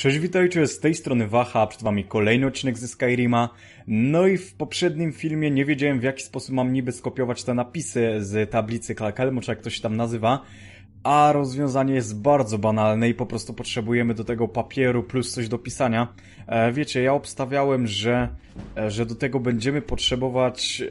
Cześć, witajcie, z tej strony Waha, przed wami kolejny odcinek ze Skyrima. No i w poprzednim filmie nie wiedziałem w jaki sposób mam niby skopiować te napisy z tablicy Klakelmu, czy jak to się tam nazywa. A rozwiązanie jest bardzo banalne i po prostu potrzebujemy do tego papieru plus coś do pisania. E, wiecie, ja obstawiałem, że, e, że do tego będziemy potrzebować,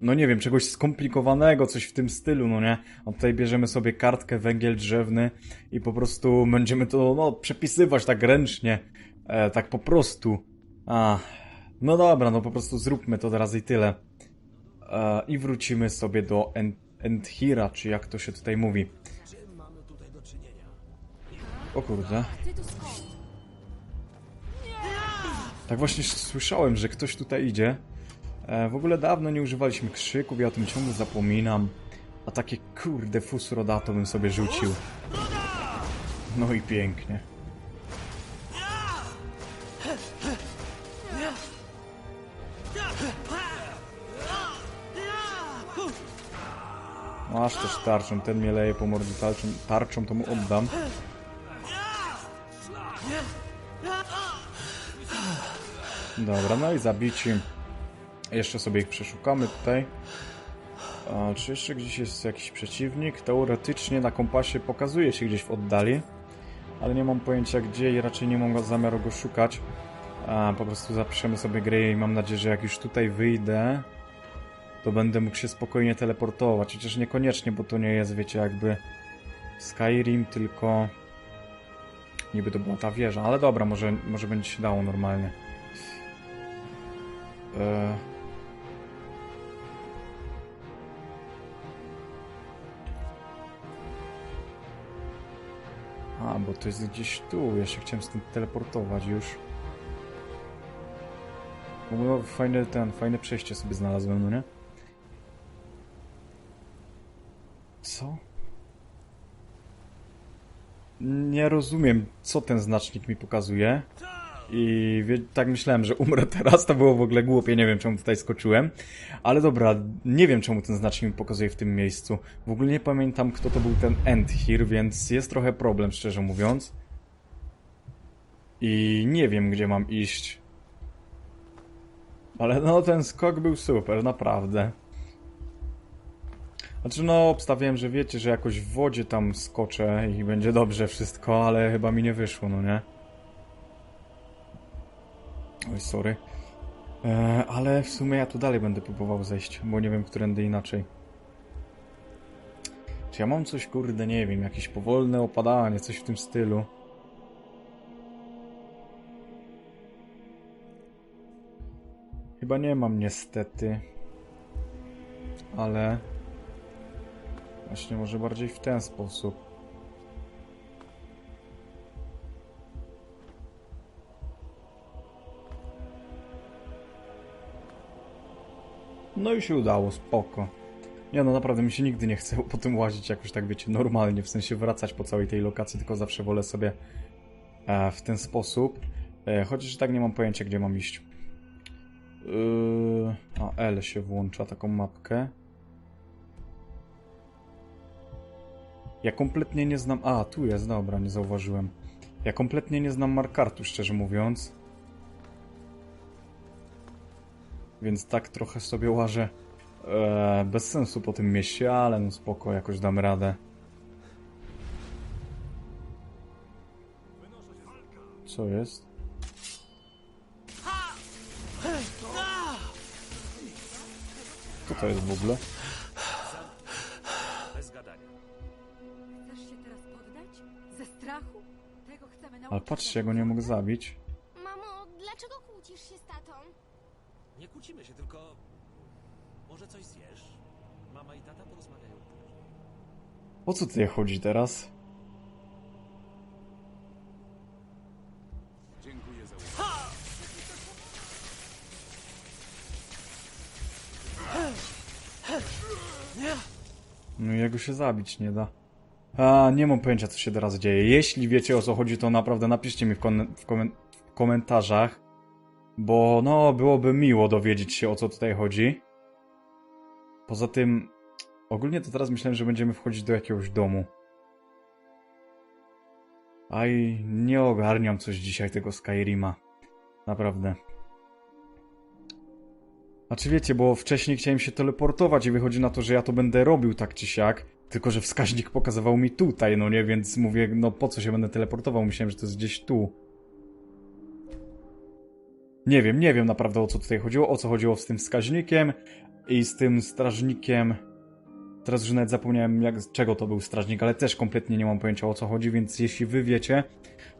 no nie wiem, czegoś skomplikowanego, coś w tym stylu, no nie? A tutaj bierzemy sobie kartkę, węgiel drzewny i po prostu będziemy to, no, przepisywać tak ręcznie, e, tak po prostu. A, no dobra, no po prostu zróbmy to teraz i tyle. I wrócimy sobie do End Endhira, czy jak to się tutaj mówi. O kurde. Tak właśnie słyszałem, że ktoś tutaj idzie. E, w ogóle dawno nie używaliśmy krzyków, ja o tym ciągle zapominam. A takie kurde fusrodato bym sobie rzucił. No i pięknie. Masz też tarczą, ten mnie leje po mordzie tarczą, tarczą to mu oddam. Dobra, no i zabici. Jeszcze sobie ich przeszukamy tutaj. A, czy jeszcze gdzieś jest jakiś przeciwnik? Teoretycznie na kompasie pokazuje się gdzieś w oddali, ale nie mam pojęcia gdzie i raczej nie mam zamiaru go szukać. A, po prostu zapiszemy sobie grę i mam nadzieję, że jak już tutaj wyjdę, to będę mógł się spokojnie teleportować. Chociaż niekoniecznie, bo to nie jest, wiecie, jakby Skyrim, tylko niby to była ta wieża. Ale dobra, może, może będzie się dało normalnie. E... A, bo to jest gdzieś tu. Ja się chciałem stąd teleportować już. Ogóle fajne, ten, fajne przejście sobie znalazłem, no nie? Co? Nie rozumiem, co ten znacznik mi pokazuje. I wie, tak myślałem, że umrę teraz, to było w ogóle głupie, nie wiem czemu tutaj skoczyłem. Ale dobra, nie wiem czemu ten znacznik mi pokazuje w tym miejscu. W ogóle nie pamiętam kto to był ten end here, więc jest trochę problem, szczerze mówiąc. I nie wiem gdzie mam iść. Ale no ten skok był super, naprawdę. Znaczy no, obstawiałem, że wiecie, że jakoś w wodzie tam skoczę i będzie dobrze wszystko, ale chyba mi nie wyszło, no nie? Oj, sorry. E, ale w sumie ja tu dalej będę próbował zejść, bo nie wiem, którędy inaczej. Czy ja mam coś, kurde, nie wiem, jakieś powolne opadanie, coś w tym stylu. Chyba nie mam niestety. Ale... Właśnie może bardziej w ten sposób. No i się udało, spoko. Nie no, naprawdę mi się nigdy nie chce po tym łazić jakoś tak, wiecie, normalnie, w sensie wracać po całej tej lokacji, tylko zawsze wolę sobie e, w ten sposób. E, chociaż tak nie mam pojęcia, gdzie mam iść. Yy, a, L się włącza, taką mapkę. Ja kompletnie nie znam... A, tu jest, dobra, nie zauważyłem. Ja kompletnie nie znam markartu, szczerze mówiąc. Więc tak trochę sobie łażę e, bez sensu po tym mieście, ale no spoko, jakoś dam radę. Co jest? Co to jest w ogóle? Patrzcie, ja go nie mogę zabić. Mamo, dlaczego kłócisz się z tatą? Nie kłócimy się, tylko może coś zjesz? Mama i tata porozmawiają później. O co tutaj chodzi teraz? Dziękuję za No i jego się zabić nie da. A, nie mam pojęcia, co się teraz dzieje. Jeśli wiecie o co chodzi, to naprawdę napiszcie mi w, w, komen- w komentarzach. Bo, no, byłoby miło dowiedzieć się o co tutaj chodzi. Poza tym, ogólnie to teraz myślałem, że będziemy wchodzić do jakiegoś domu. Aj, nie ogarniam coś dzisiaj tego Skyrima. Naprawdę. Znaczy wiecie, bo wcześniej chciałem się teleportować i wychodzi na to, że ja to będę robił tak czy siak, tylko że wskaźnik pokazywał mi tutaj, no nie, więc mówię, no po co się będę teleportował, myślałem, że to jest gdzieś tu. Nie wiem, nie wiem naprawdę o co tutaj chodziło, o co chodziło z tym wskaźnikiem i z tym strażnikiem. Teraz już nawet zapomniałem, jak, czego to był strażnik, ale też kompletnie nie mam pojęcia o co chodzi, więc jeśli wy wiecie,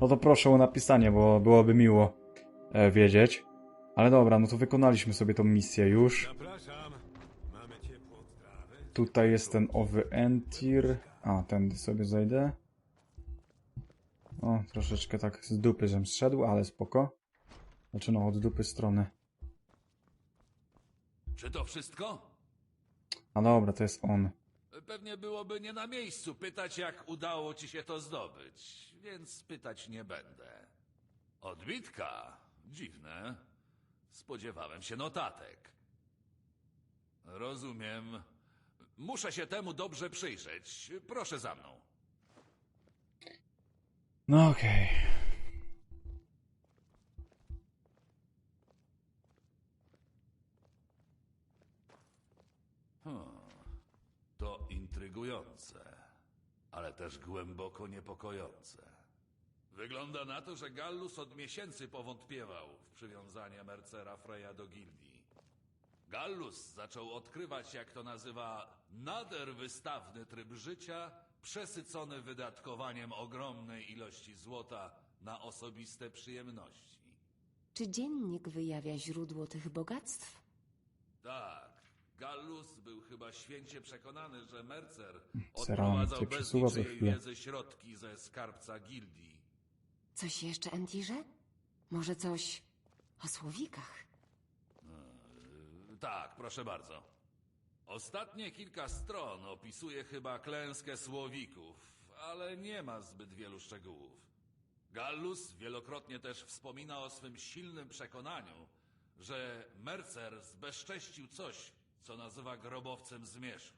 no to proszę o napisanie, bo byłoby miło e, wiedzieć. Ale dobra, no to wykonaliśmy sobie tą misję już. Zapraszam. Tutaj jest ten owy Entir. A, tędy sobie zejdę. O, troszeczkę tak z dupy żem zszedł, ale spoko. Znaczy no, od dupy strony. Czy to wszystko? A dobra, to jest on. Pewnie byłoby nie na miejscu pytać, jak udało ci się to zdobyć, więc pytać nie będę. Odbitka? Dziwne. Spodziewałem się notatek. Rozumiem. Muszę się temu dobrze przyjrzeć. Proszę za mną. No okej. To intrygujące, ale też głęboko niepokojące. Wygląda na to, że Gallus od miesięcy powątpiewał w przywiązanie Mercera Freya do gildii. Gallus zaczął odkrywać, jak to nazywa, nader wystawny tryb życia, przesycony wydatkowaniem ogromnej ilości złota na osobiste przyjemności. Czy dziennik wyjawia źródło tych bogactw? Tak. Gallus był chyba święcie przekonany, że Mercer Ceramic odprowadzał się bez przesuwa co niczyjej chwilę. wiedzy środki ze skarbca gildii. Coś jeszcze, Entirze? Może coś o słowikach? Tak, proszę bardzo. Ostatnie kilka stron opisuje chyba klęskę słowików, ale nie ma zbyt wielu szczegółów. Gallus wielokrotnie też wspomina o swym silnym przekonaniu, że Mercer zbezcześcił coś, co nazywa grobowcem zmierzchu.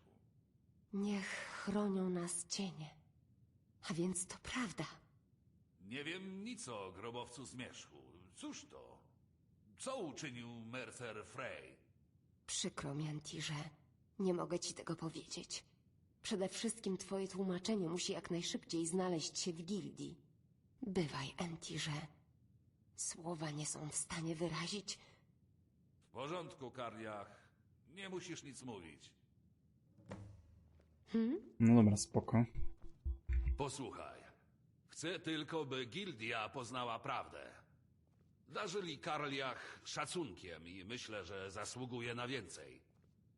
Niech chronią nas cienie. A więc to prawda. Nie wiem nic o grobowcu zmierzchu. Cóż to? Co uczynił Mercer Frey? Przykro mi, Entirze. Nie mogę ci tego powiedzieć. Przede wszystkim twoje tłumaczenie musi jak najszybciej znaleźć się w gildii. Bywaj, Entirze. Słowa nie są w stanie wyrazić. W porządku, Karliach. Nie musisz nic mówić. No dobra, spoko. Posłuchaj. Chcę tylko, by gildia poznała prawdę. Darzyli Karliach szacunkiem i myślę, że zasługuje na więcej.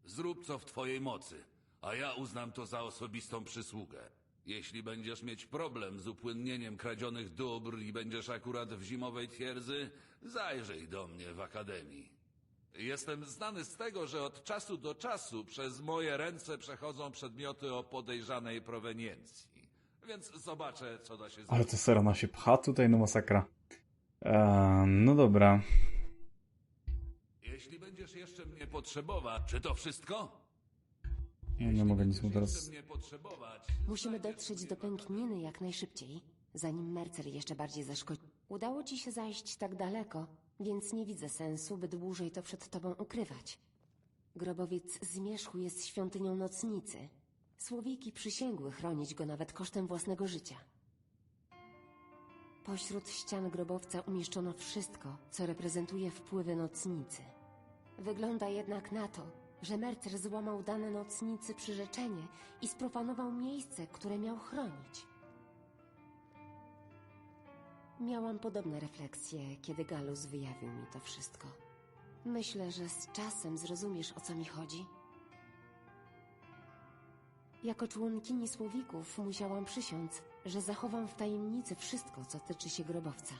Zrób co w twojej mocy, a ja uznam to za osobistą przysługę. Jeśli będziesz mieć problem z upłynnieniem kradzionych dóbr i będziesz akurat w zimowej twierdzy, zajrzyj do mnie w akademii. Jestem znany z tego, że od czasu do czasu przez moje ręce przechodzą przedmioty o podejrzanej proweniencji. Więc zobaczę, co da się Ale zrobić. to Serana się pcha tutaj, no masakra. Eee, no dobra. Jeśli będziesz jeszcze mnie potrzebować, czy to wszystko? No, nie mogę nic mu teraz... jeszcze mnie potrzebować. Musimy dotrzeć do pękniny jak najszybciej, zanim Mercer jeszcze bardziej zaszkodzi. Udało ci się zajść tak daleko, więc nie widzę sensu, by dłużej to przed tobą ukrywać. Grobowiec Zmierzchu jest świątynią nocnicy. Słowiki przysięgły chronić go nawet kosztem własnego życia. Pośród ścian grobowca umieszczono wszystko, co reprezentuje wpływy nocnicy. Wygląda jednak na to, że Mercer złamał dane nocnicy przyrzeczenie i sprofanował miejsce, które miał chronić. Miałam podobne refleksje, kiedy Galus wyjawił mi to wszystko. Myślę, że z czasem zrozumiesz, o co mi chodzi. Jako członkini Słowików musiałam przysiąc, że zachowam w tajemnicy wszystko, co tyczy się grobowca.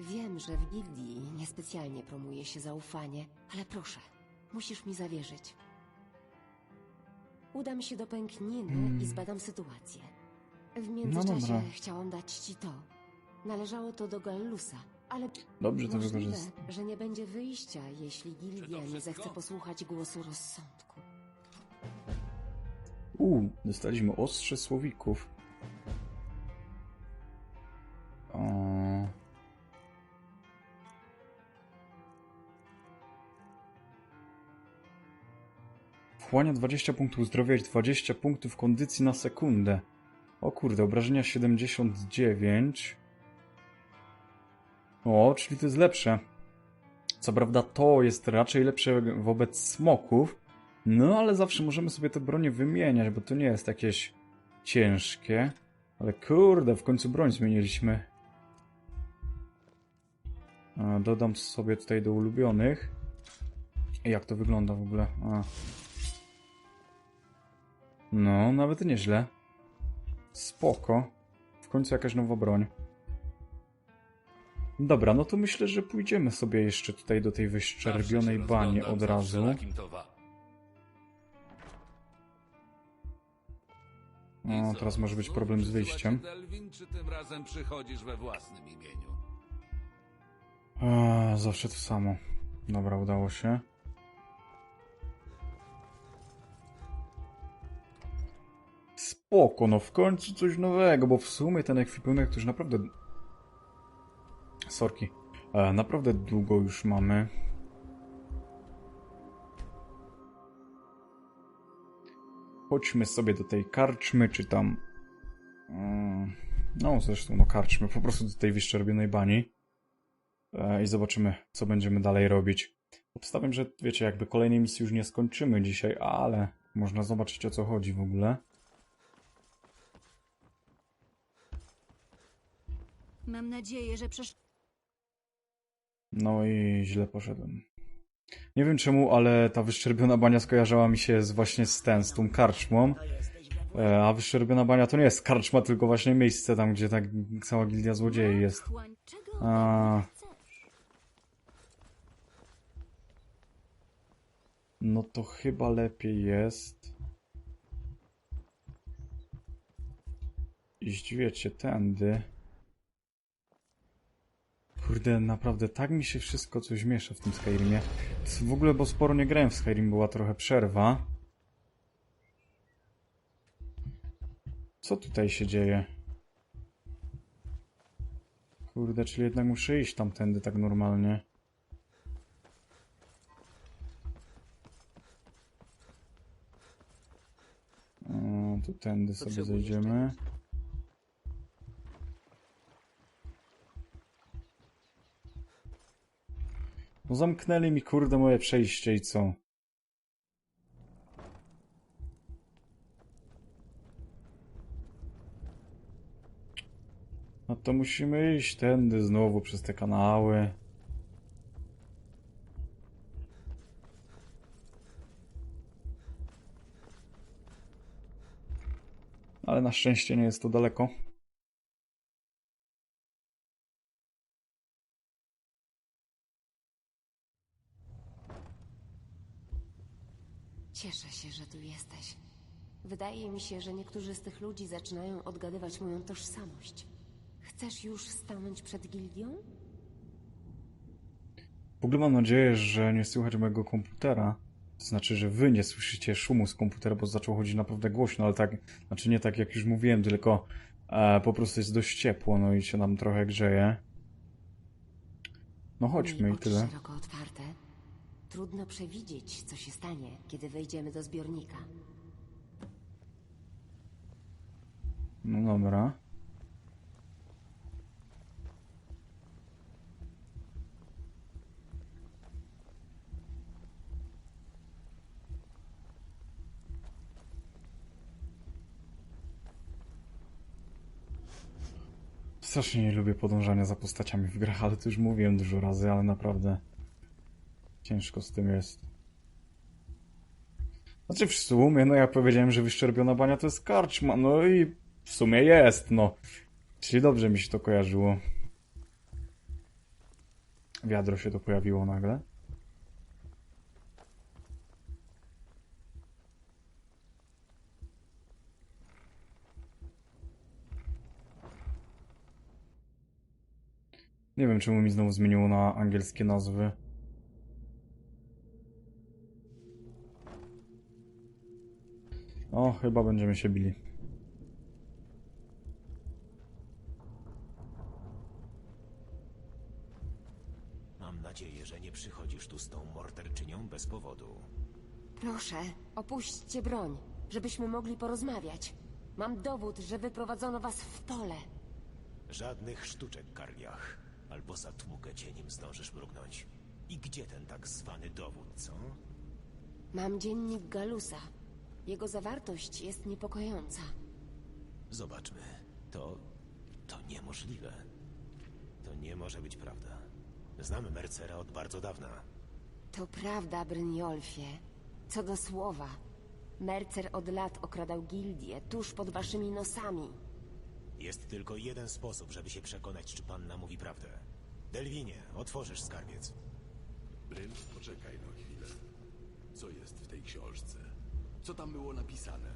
Wiem, że w gildii niespecjalnie promuje się zaufanie, ale proszę, musisz mi zawierzyć. Udam się do pękniny i zbadam sytuację. W międzyczasie dobra. chciałam dać ci to. Należało to do Gallusa, ale Dobrze to możliwe, wykorzystam. że nie będzie wyjścia, jeśli gildia nie wszystko? zechce posłuchać głosu rozsądku. Uuu, dostaliśmy ostrze słowików. Wchłania 20 punktów zdrowia i 20 punktów kondycji na sekundę. O kurde, obrażenia 79. O, czyli to jest lepsze. Co prawda to jest raczej lepsze wobec smoków, no ale zawsze możemy sobie te bronie wymieniać, bo to nie jest jakieś ciężkie. Ale kurde, w końcu broń zmieniliśmy. Dodam sobie tutaj do ulubionych. Jak to wygląda w ogóle? A. No, nawet nieźle. Spoko. W końcu jakaś nowa broń. Dobra, no to myślę, że pójdziemy sobie jeszcze tutaj do tej wyszczerbionej bani od razu. wszelakim towarem. I O, co, teraz może być problem z wyjściem. A, zawsze to samo. Dobra, udało się. Spoko, no w końcu coś nowego, bo w sumie ten ekwipunek to już naprawdę... Sorki. E, naprawdę długo już mamy. Chodźmy sobie do tej karczmy, czy tam... Mm, No, zresztą, no karczmy, po prostu do tej wyszczerbionej bani e, i zobaczymy, co będziemy dalej robić. Obstawiam, że wiecie, jakby kolejnej misji już nie skończymy dzisiaj, ale można zobaczyć o co chodzi w ogóle. Mam nadzieję, że przesz... No i źle poszedłem. Nie wiem czemu, ale ta wyszczerbiona bania skojarzyła mi się z właśnie z ten, z tą karczmą. E, A wyszczerbiona bania to nie jest karczma, tylko właśnie miejsce tam, gdzie ta cała gildia złodziei jest. A. No to chyba lepiej jest iść, wiecie, tędy. Kurde, naprawdę tak mi się wszystko coś miesza w tym Skyrimie. W ogóle, bo sporo nie grałem w Skyrim, była trochę przerwa. Co tutaj się dzieje? Kurde, czyli jednak muszę iść tamtędy tak normalnie. O, tu tędy sobie zejdziemy. Zamknęli mi kurde moje przejście i co? No to musimy iść tędy znowu przez te kanały. Ale na szczęście nie jest to daleko. Cieszę się, że tu jesteś. Wydaje mi się, że niektórzy z tych ludzi zaczynają odgadywać moją tożsamość. Chcesz już stanąć przed gildią? W ogóle mam nadzieję, że nie słychać mojego komputera. To znaczy, że wy nie słyszycie szumu z komputera, bo zaczął chodzić naprawdę głośno, ale tak, znaczy nie tak jak już mówiłem, tylko e, po prostu jest dość ciepło, no i się nam trochę grzeje. No chodźmy Miej i tyle. szeroko otwarte. Trudno przewidzieć, co się stanie, kiedy wejdziemy do zbiornika. No dobra. Strasznie nie lubię podążania za postaciami w grach, ale to już mówiłem dużo razy, ale naprawdę ciężko z tym jest. Znaczy w sumie, no ja powiedziałem, że wyszczerbiona bania to jest karczma, no i w sumie jest, no. Czyli dobrze mi się to kojarzyło. Wiadro się to pojawiło nagle. Nie wiem, czemu mi znowu zmieniło na angielskie nazwy. O, chyba będziemy się bili. Mam nadzieję, że nie przychodzisz tu z tą morderczynią bez powodu. Proszę, opuśćcie broń, żebyśmy mogli porozmawiać. Mam dowód, że wyprowadzono was w pole. Żadnych sztuczek, Karliach. Albo zatłukę cię, nim zdążysz mrugnąć. I gdzie ten tak zwany dowód, co? Mam dziennik Galusa. Jego zawartość jest niepokojąca. Zobaczmy. To... to niemożliwe. To nie może być prawda. Znam Mercera od bardzo dawna. To prawda, Brynjolfie. Co do słowa. Mercer od lat okradał gildię tuż pod waszymi nosami. Jest tylko jeden sposób, żeby się przekonać, czy panna mówi prawdę. Delwinie, otworzysz skarbiec. Bryn, poczekaj no chwilę. Co jest w tej książce? Co tam było napisane?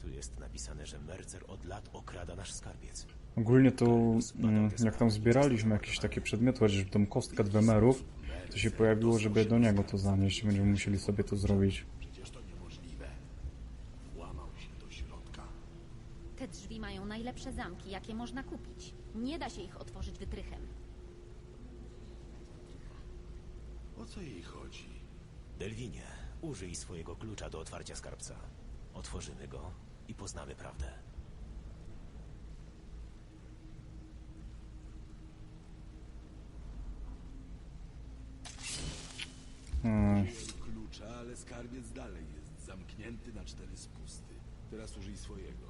Tu jest napisane, że Mercer od lat okrada nasz skarbiec. Ogólnie to, mm, jak tam zbieraliśmy jakieś takie przedmioty, chociażby tą kostkę Dwemerów, to się pojawiło, żeby do niego to zanieść. Będziemy musieli sobie to zrobić. Przecież to niemożliwe. Włamał się do środka. Te drzwi mają najlepsze zamki, jakie można kupić. Nie da się ich otworzyć wytrychem. O co jej chodzi? Delwinie, użyj swojego klucza do otwarcia skarbca. Otworzymy go i poznamy prawdę. Hmm. Klucza, ale skarbiec dalej jest zamknięty na cztery spusty. Teraz użyj swojego.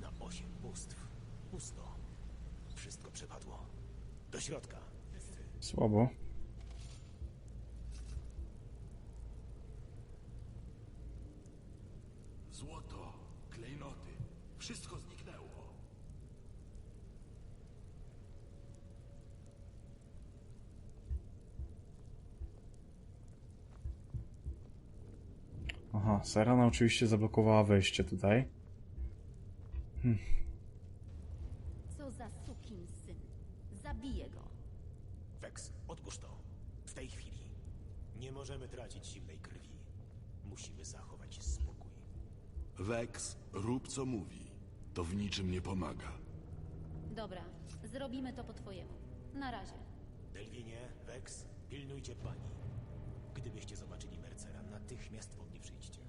Na osiem bóstw. Pusto. Wszystko przepadło. Do środka. Słabo. Złoto, klejnoty. Wszystko zniknęło. Aha, Serana oczywiście zablokowała wejście tutaj. Co za sukin syn. Zabiję go. Wex, odłóż to. W tej chwili. Nie możemy tracić zimnej krwi. Musimy zachować spokój. Wex, rób co mówi. To w niczym nie pomaga. Dobra, zrobimy to po twojemu. Na razie. Delwinie, Wex, pilnujcie pani. Gdybyście zobaczyli Mercera, natychmiast po mnie przyjdźcie.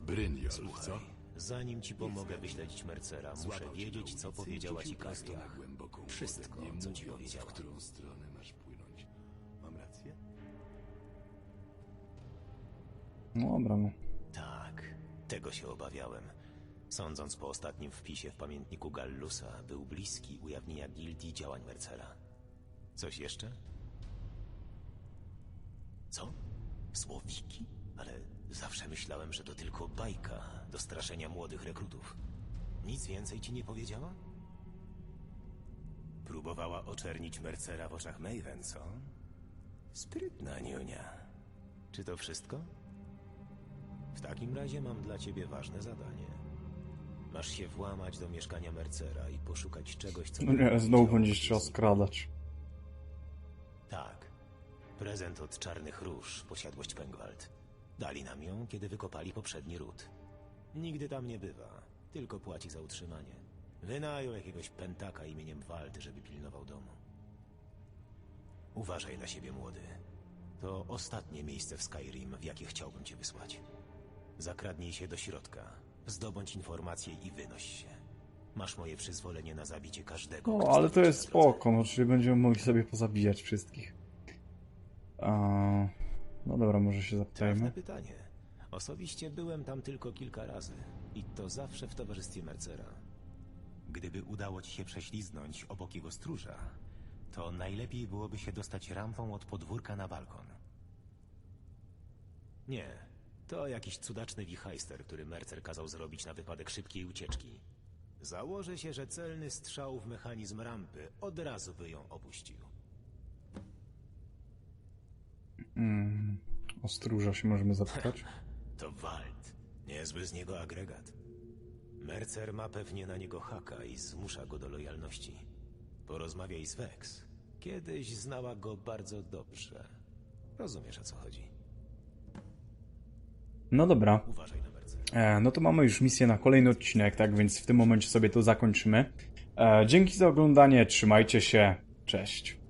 Brynjol, co? Słuchaj, zanim ci pomogę wyśledzić Mercera, muszę Złapał cię wiedzieć, co ulicy i powiedziała ci rzucił prosto na Kasia. głęboką Wszystko, nie co ci mówiąc, powiedziała. w którą stronę masz No dobra, no. Tak, tego się obawiałem. Sądząc po ostatnim wpisie w pamiętniku Gallusa, był bliski ujawnienia gildii działań Mercera. Coś jeszcze? Co? Słowiki? Ale zawsze myślałem, że to tylko bajka do straszenia młodych rekrutów. Nic więcej ci nie powiedziała? Próbowała oczernić Mercera w oczach Maven, co? Sprytna niunia. Czy to wszystko? W takim razie mam dla ciebie ważne zadanie. Masz się włamać do mieszkania Mercera i poszukać czegoś, co... No nie, znowu będziesz trzeba skradać. Tak. Prezent od Czarnych Róż, posiadłość Pengwald. Dali nam ją, kiedy wykopali poprzedni ród. Nigdy tam nie bywa, tylko płaci za utrzymanie. Wynajął jakiegoś pętaka imieniem Wald, żeby pilnował domu. Uważaj na siebie, młody. To ostatnie miejsce w Skyrim, w jakie chciałbym cię wysłać. Zakradnij się do środka, zdobądź informacje i wynoś się. Masz moje przyzwolenie na zabicie każdego. No, kto ale to jest spoko, no, czyli będziemy mogli sobie pozabijać wszystkich. A... No dobra, może się Trafne zapytajmy. pytanie. Osobiście byłem tam tylko kilka razy i to zawsze w towarzystwie Mercera. Gdyby udało ci się prześliznąć obok jego stróża, to najlepiej byłoby się dostać rampą od podwórka na balkon. Nie, to jakiś cudaczny wichajster, który Mercer kazał zrobić na wypadek szybkiej ucieczki. Założę się, że celny strzał w mechanizm rampy od razu by ją opuścił. Mm, o stróża się możemy zapytać. To Wald. Niezły z niego agregat. Mercer ma pewnie na niego haka i zmusza go do lojalności. Porozmawiaj z Vex. Kiedyś znała go bardzo dobrze. Rozumiesz o co chodzi. No dobra. E, no to mamy już misję na kolejny odcinek, tak więc w tym momencie sobie to zakończymy. E, dzięki za oglądanie, trzymajcie się, cześć.